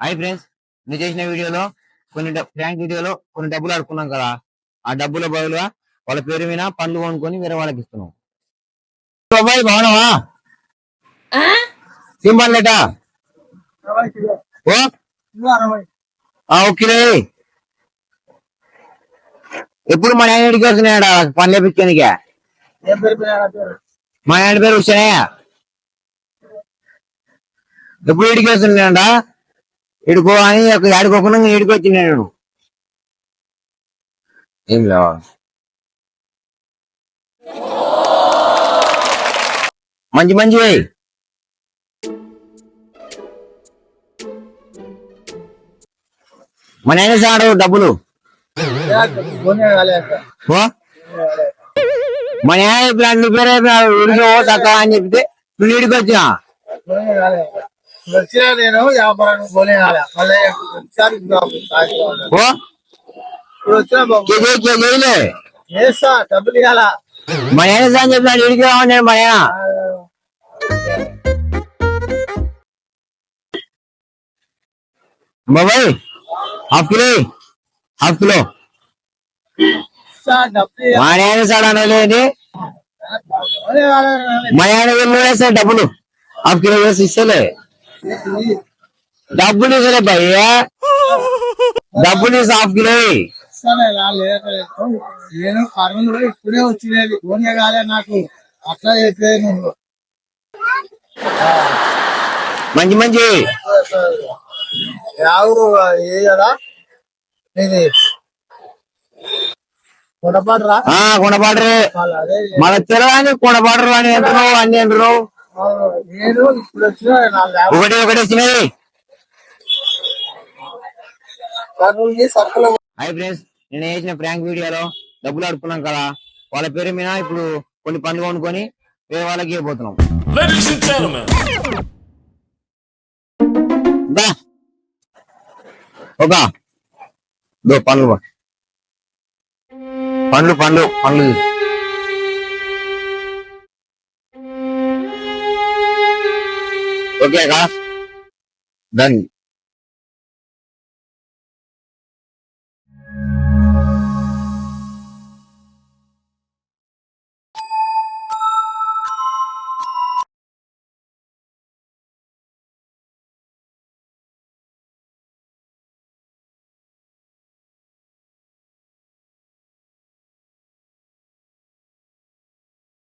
Hi friends నేను చేసిన వీడియోలో కొన్ని ఫ్రాంక్ వీడియోలో కొన్ని డబ్బులు ఆడుకున్నాం కదా ఆ డబ్బుల బదులుగా వాళ్ళ పేరు మీద పండ్లు కొనుక్కొని వేరే వాళ్ళకి ఇస్తున్నాం. బాబాయ్ బాగున్నావా? సింబల్ లేటా? ఓ? ఆ, ఓకేలే ఎప్పుడు మా నాయన ఇంటికి వస్తున్నాయట పని లేపించడానికి మా నాయన పేరు వచ్చానే ఎప్పుడు ఇంటికి వస్తున్నాడంట? ఇడుకో అని ఏడుకోకుండా ఆడుకోకుండా వచ్చినాడు ఏం లేవా? మంచి మంచి మన నాయన సాడు డబ్బులు. మన మా ప్లాన్ పేరే ఉడికి ఓ తక్క అని చెప్తే నువ్వు ఇడికి వచ్చినా వచ్చినా నేను వ్యాపారం పోలే మళ్ళీ ఒకసారి ఇప్పుడు ఓ వచ్చినా బాబు కేజీ కేజీలే వేస్తా డబ్బులు ఇవ్వాలా మా నాయన సార్ అని చెప్పినాడు ఇంటికి రావన్నాడు మా నాయన బాబాయ్ హాఫ్ కిలో హాఫ్ కిలో ఇస్తా, డబ్బులు మా నాయన సార్ అనలేని ఇవ్వాలా? మా నాయన వెళ్ళి సార్ డబ్బులు హాఫ్ కిలో వేసి ఇస్తలే డబ్బులు ఇస్తలే భయ్యా. డబ్బులు లేదు. నేను కర్మలు ఇప్పుడే వచ్చినది ఫోన్ కాలే నాకు. అట్లా అయితే నువ్వు మంచి మంచి. ఎవరు ఏ కదా? ఇది. మన తెలవని కొనపాడరు అని అంటున్నావు అన్ని అంటున్నావు ఒకటి హాయ్ ఫ్రెండ్స్ నేను వేసిన ప్రాంక్ వీడియోలో డబ్బులు అడుపుకున్నాం కదా. వాళ్ళ పేరు మీద ఇప్పుడు కొన్ని పనులు కొనుక్కొని వేరే వాళ్ళకి ఇవ్వబోతున్నాం. ఒక. పండ్లు. పండ్లు పండ్లు పండ్లు ஓகேக்கா டன்